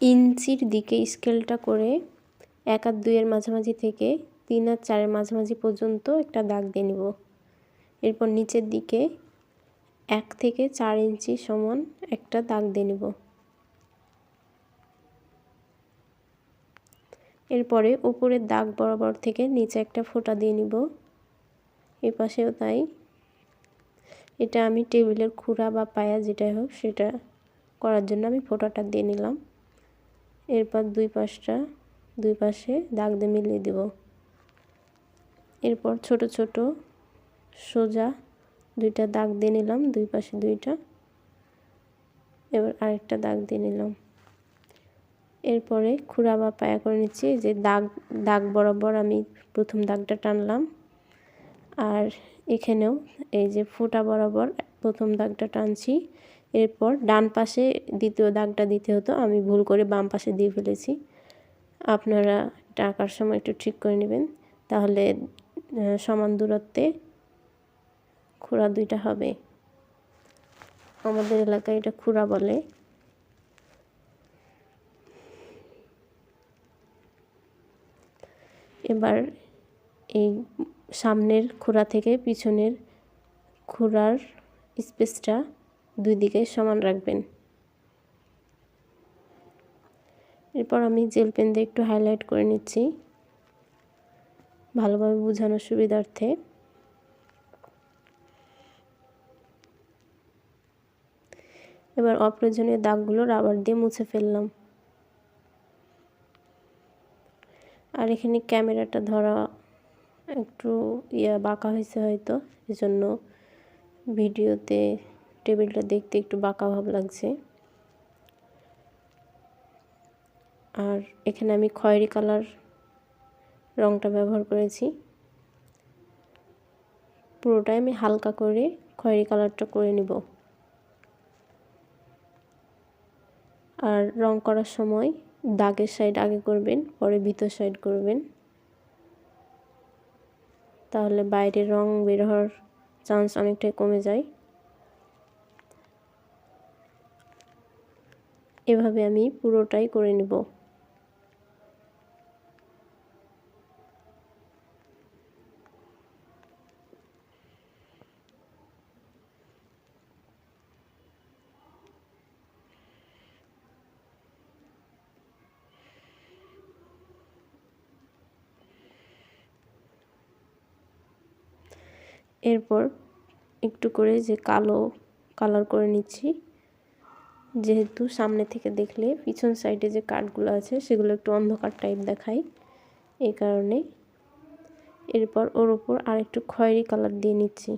ইঞ্চির দিকে স্কেলটা করে এক আর দুইয়ের মাঝামাঝি থেকে তিন আর চারের মাঝামাঝি পর্যন্ত একটা দাগ দিয়ে নিব। এরপর নিচের দিকে এক থেকে চার ইঞ্চি সমান একটা দাগ দিয়ে নিব। এরপরে উপরের দাগ বরাবর থেকে নিচে একটা ফোঁটা দিয়ে নিব। এ পাশেও তাই। এটা আমি টেবিলের খুঁড়া বা পায়া যেটাই হোক সেটা করার জন্য আমি ফোঁটাটা দিয়ে নিলাম। এরপর দুই পাশটা, দুই পাশে দাগ দিয়ে মিলিয়ে দেব। এরপর ছোট ছোট সোজা দুইটা দাগ দিয়ে নিলাম, দুই পাশে দুইটা। এবার আরেকটা দাগ দিয়ে নিলাম। এরপরে খুঁড়া বা পায়া করে নিচ্ছি যে দাগ দাগ বরাবর আমি প্রথম দাগটা টানলাম। আর এখানেও এই যে ফোঁটা বরাবর প্রথম দাগটা টানছি এরপর ডান পাশে দ্বিতীয় দাগটা দিতে হতো। আমি ভুল করে বাম পাশে দিয়ে ফেলেছি। আপনারা টাকার সময় একটু ঠিক করে নেবেন। তাহলে সমান দূরত্বে খুঁড়া দুইটা হবে। আমাদের এলাকায় এটা খুঁড়া বলে। এবার এই সামনের খোড়া থেকে পিছনের খোড়ার স্পেসটা দুই দিকে সমান রাখবেন। এরপর আমি জেল পেন দিয়ে একটু হাইলাইট করে নিচ্ছি। ভালোভাবে বোঝানোর সুবিধার্থে। এবার অপ্রয়োজনীয় দাগগুলো রাবার দিয়ে মুছে ফেললাম। আর এখানে ক্যামেরাটা ধরা একটু ইয়া বাঁকা হয়েছে হয়তো, এজন্য ভিডিওতে টেবিলটা দেখতে একটু বাঁকা ভাব লাগছে। আর এখানে আমি খয়েরি কালার রংটা ব্যবহার করেছি। পুরোটাই আমি হালকা করে খয়েরি কালারটা করে নিব। আর রং করার সময় দাগের সাইড আগে করবেন, পরে ভিতর সাইড করবেন। তাহলে বাইরে রং বের হওয়ার চান্স অনেকটাই কমে যায়। এভাবে আমি পুরোটাই করে নেব। এরপর একটু করে যে কালো কালার করে নিচ্ছি। যেহেতু সামনে থেকে দেখলে পিছন সাইডে যে কাঠগুলো আছে, সেগুলো একটু অন্ধকার টাইপ দেখায়। এই কারণে এরপর ওর ওপর আর একটু খয়েরি কালার দিয়ে নিচ্ছি।